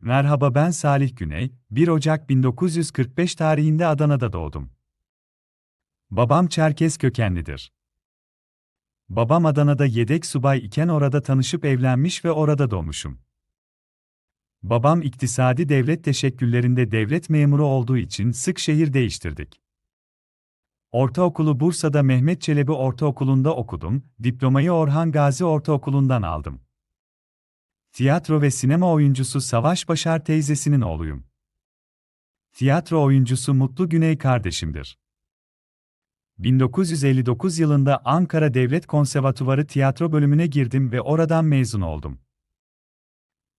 Merhaba ben Salih Güney, 1 Ocak 1945 tarihinde Adana'da doğdum. Babam Çerkez kökenlidir. Babam Adana'da yedek subay iken orada tanışıp evlenmiş ve orada doğmuşum. Babam iktisadi devlet teşekküllerinde devlet memuru olduğu için sık şehir değiştirdik. Ortaokulu Bursa'da Mehmet Çelebi Ortaokulu'nda okudum, diplomayı Orhan Gazi Ortaokulu'ndan aldım. Tiyatro ve sinema oyuncusu Savaş Başar teyzesinin oğluyum. Tiyatro oyuncusu Mutlu Güney kardeşimdir. 1959 yılında Ankara Devlet Konservatuvarı tiyatro bölümüne girdim ve oradan mezun oldum.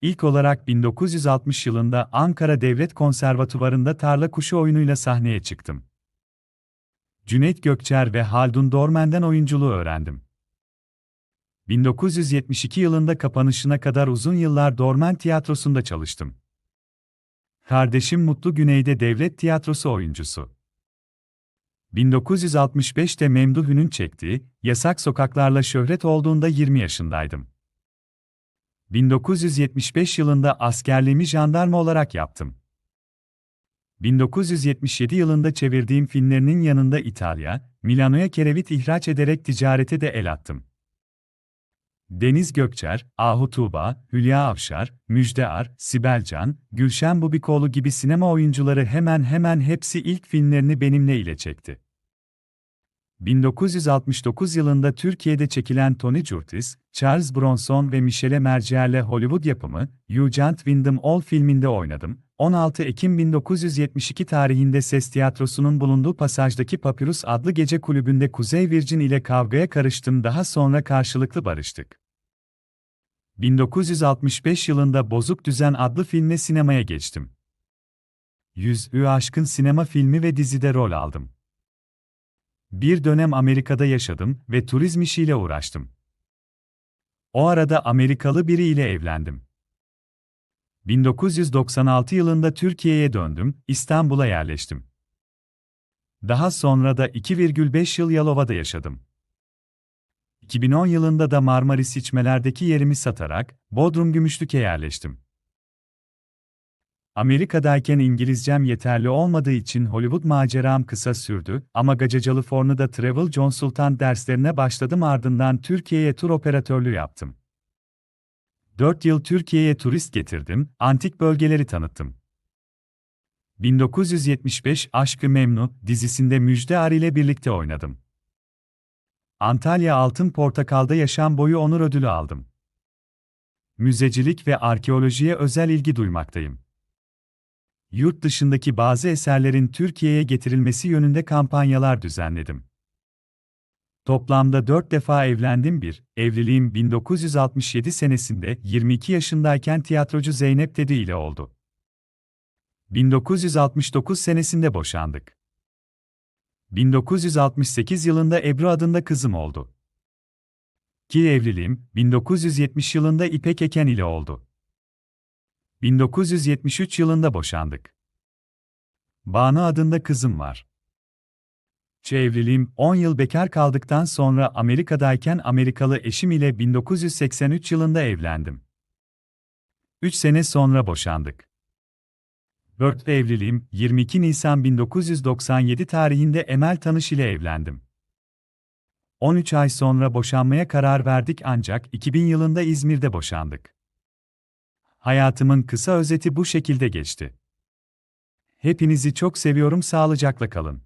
İlk olarak 1960 yılında Ankara Devlet Konservatuvarı'nda Tarla Kuşu oyunuyla sahneye çıktım. Cüneyt Gökçer ve Haldun Dormen'den oyunculuğu öğrendim. 1972 yılında kapanışına kadar uzun yıllar Dormen Tiyatrosu'nda çalıştım. Kardeşim Mutlu Güney'de devlet tiyatrosu oyuncusu. 1965'te Memduh Ün'ün çektiği Yasak Sokaklarla şöhret olduğunda 20 yaşındaydım. 1975 yılında askerliğimi jandarma olarak yaptım. 1977 yılında çevirdiğim filmlerinin yanında İtalya, Milano'ya kerevit ihraç ederek ticarete de el attım. Deniz Gökçer, Ahu Tuğba, Hülya Avşar, Müjde Ar, Sibel Can, Gülşen Bubikoğlu gibi sinema oyuncuları hemen hemen hepsi ilk filmlerini benimle ile çekti. 1969 yılında Türkiye'de çekilen Tony Curtis, Charles Bronson ve Michelle Mercier'le Hollywood yapımı Eugent Wyndham All filminde oynadım. 16 Ekim 1972 tarihinde Ses Tiyatrosu'nun bulunduğu pasajdaki Papyrus adlı gece kulübünde Kuzey Virgin ile kavgaya karıştım daha sonra karşılıklı barıştık. 1965 yılında Bozuk Düzen adlı filmle sinemaya geçtim. Yüzü aşkın sinema filmi ve dizide rol aldım. Bir dönem Amerika'da yaşadım ve turizm işiyle uğraştım. O arada Amerikalı biriyle evlendim. 1996 yılında Türkiye'ye döndüm, İstanbul'a yerleştim. Daha sonra da 2,5 yıl Yalova'da yaşadım. 2010 yılında da Marmaris içmelerdeki yerimi satarak Bodrum Gümüşlük'e yerleştim. Amerika'dayken İngilizcem yeterli olmadığı için Hollywood maceram kısa sürdü ama Gacacalı Fornu'da Travel John Sultan derslerine başladım ardından Türkiye'ye tur operatörlüğü yaptım. 4 yıl Türkiye'ye turist getirdim, antik bölgeleri tanıttım. 1975 Aşkı Memnu dizisinde Müjde Ar ile birlikte oynadım. Antalya Altın Portakal'da yaşam boyu onur ödülü aldım. Müzecilik ve arkeolojiye özel ilgi duymaktayım. Yurt dışındaki bazı eserlerin Türkiye'ye getirilmesi yönünde kampanyalar düzenledim. Toplamda 4 defa evlendim bir, evliliğim 1967 senesinde 22 yaşındayken tiyatrocu Zeynep Dedi ile oldu. 1969 senesinde boşandık. 1968 yılında Ebru adında kızım oldu. Ki evliliğim 1970 yılında İpek Eken ile oldu. 1973 yılında boşandık. Banu adında kızım var. Şu evliliğim 10 yıl bekar kaldıktan sonra Amerika'dayken Amerikalı eşim ile 1983 yılında evlendim. 3 sene sonra boşandık. 4 evliliğim 22 Nisan 1997 tarihinde Emel Tanış ile evlendim. 13 ay sonra boşanmaya karar verdik ancak 2000 yılında İzmir'de boşandık. Hayatımın kısa özeti bu şekilde geçti. Hepinizi çok seviyorum, sağlıcakla kalın.